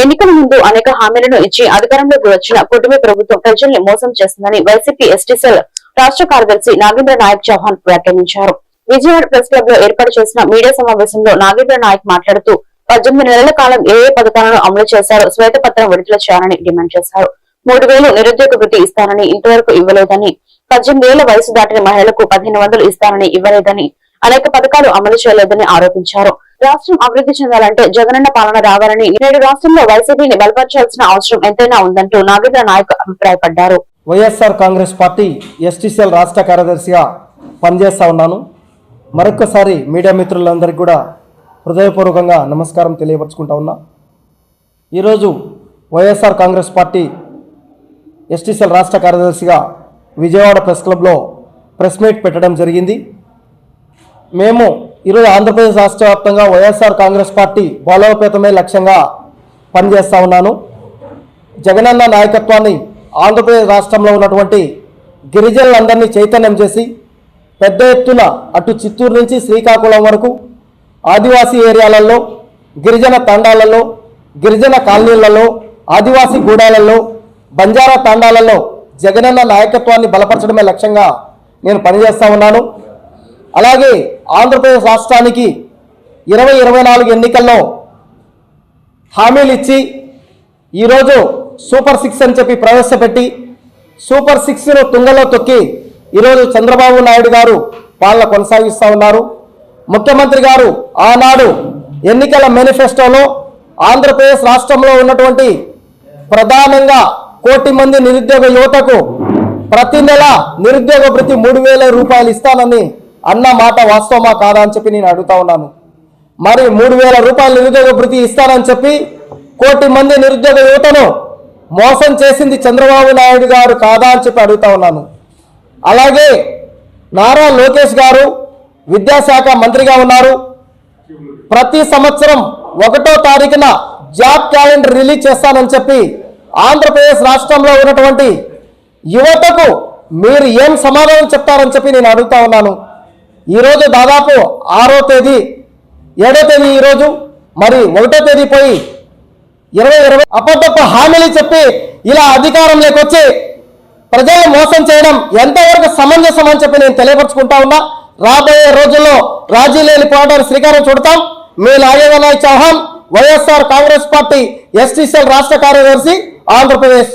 ఎన్నికల ముందు అనేక హామీలను ఇచ్చి అధికారంలోకి వచ్చిన కుటుంబ ప్రభుత్వం ప్రజల్ని మోసం చేస్తుందని వైసీపీ ఎస్టీ సెల్ రాష్ట్ర కార్యదర్శి నాగేంద్ర నాయక్ చౌహాన్ వ్యాఖ్యానించారు. విజయవాడ ప్రెస్ క్లబ్లో ఏర్పాటు చేసిన మీడియా సమావేశంలో నాగేంద్ర నాయక్ మాట్లాడుతూ పద్దెనిమిది నెలల కాలం ఏ ఏ పథకాలను అమలు చేశారో శ్వేతపత్రం విడుదల చేయాలని డిమాండ్ చేశారు. మూడు వేలు నిరుద్యోగ వృత్తి ఇస్తానని ఇంతవరకు ఇవ్వలేదని పద్దెనిమిది ఏళ్ళ వయసు దాటిన మహిళలకు పదిహేను వందలు ఇస్తానని ఇవ్వలేదని అనేక పథకాలు అమలు చేయలేదని ఆరోపించారు. రాష్ట్రం అభివృద్ధి చెందాలంటే జగనన్న పాలన రావాలని నేడు రాష్ట్రంలో వైసీపీని బలపరచాల్సిన అవసరం ఎంతైనా ఉందంటూ నాగేంద్ర నాయక్ అభిప్రాయపడ్డారు. వైఎస్ఆర్ కాంగ్రెస్ పార్టీ ఎస్టీసీఎల్ రాష్ట్ర కార్యదర్శిగా పనిచేస్తూ ఉన్నాను. మరొక్కసారి మీడియా మిత్రులందరికీ కూడా హృదయపూర్వకంగా నమస్కారం తెలియపరచుకుంటా ఉన్నా. ఈరోజు వైఎస్ఆర్ కాంగ్రెస్ పార్టీ ఎస్టీసీఎల్ రాష్ట్ర కార్యదర్శిగా విజయవాడ ప్రెస్ క్లబ్లో ప్రెస్ మీట్ పెట్టడం జరిగింది. మేము ఈరోజు ఆంధ్రప్రదేశ్ రాష్ట్ర వ్యాప్తంగా వైఎస్ఆర్ కాంగ్రెస్ పార్టీ బలోపేతమే లక్ష్యంగా పనిచేస్తూ ఉన్నాను. జగనన్న నాయకత్వాన్ని ఆంధ్రప్రదేశ్ రాష్ట్రంలో ఉన్నటువంటి గిరిజనులందరినీ చైతన్యం చేసి పెద్ద ఎత్తున అటు చిత్తూరు నుంచి శ్రీకాకుళం వరకు ఆదివాసీ ఏరియాలలో గిరిజన తండాలలో గిరిజన కాలనీలలో ఆదివాసీ గూడాలలో బంజారా తండాలలో జగనన్న నాయకత్వాన్ని బలపరచడమే లక్ష్యంగా నేను పనిచేస్తూ ఉన్నాను. అలాగే ఆంధ్రప్రదేశ్ రాష్ట్రానికి ఇరవై ఇరవై నాలుగు ఎన్నికల్లో హామీలు ఇచ్చి ఈరోజు సూపర్ సిక్స్ అని చెప్పి ప్రవేశపెట్టి సూపర్ సిక్స్ను తుంగలో తొక్కి ఈరోజు చంద్రబాబు నాయుడు గారు పాలన కొనసాగిస్తూ ఉన్నారు. ముఖ్యమంత్రి గారు ఆనాడు ఎన్నికల మేనిఫెస్టోలో ఆంధ్రప్రదేశ్ రాష్ట్రంలో ఉన్నటువంటి ప్రధానంగా కోటి మంది నిరుద్యోగ యువతకు ప్రతి నెల నిరుద్యోగ ప్రతి మూడు వేల రూపాయలు ఇస్తానని అన్న మాట వాస్తవమా కాదా అని చెప్పి నేను అడుగుతా ఉన్నాను. మరి మూడు వేల రూపాయల నిరుద్యోగ భృతి ఇస్తానని చెప్పి కోటి మంది నిరుద్యోగ యువతను మోసం చేసింది చంద్రబాబు నాయుడు గారు కాదా అని చెప్పి అడుగుతా ఉన్నాను. అలాగే నారా లోకేష్ గారు విద్యాశాఖ మంత్రిగా ఉన్నారు. ప్రతి సంవత్సరం ఒకటో తారీఖున జాబ్ క్యాలెండర్ రిలీజ్ చేస్తానని చెప్పి ఆంధ్రప్రదేశ్ రాష్ట్రంలో ఉన్నటువంటి యువతకు మీరు ఏం సమాధానం చెప్తారని చెప్పి నేను అడుగుతా ఉన్నాను. ఈరోజు దాదాపు ఆరో తేదీ ఏడో తేదీ ఈరోజు మరి ఒకటో తేదీ పోయి ఇరవై ఇరవై అప్పటికప్పుడు హామీలు చెప్పి ఇలా అధికారంలోకి వచ్చి ప్రజలను మోసం చేయడం ఎంతవరకు సమంజసం అని చెప్పి నేను తెలియపరచుకుంటా ఉన్నా. రాబోయే రోజుల్లో రాజీ లేని పోరాటానికి శ్రీకారం చుడతాం. మీ Nagendra Chauhan YSR Congress party STCL రాష్ట్ర కార్యదర్శి ఆంధ్రప్రదేశ్.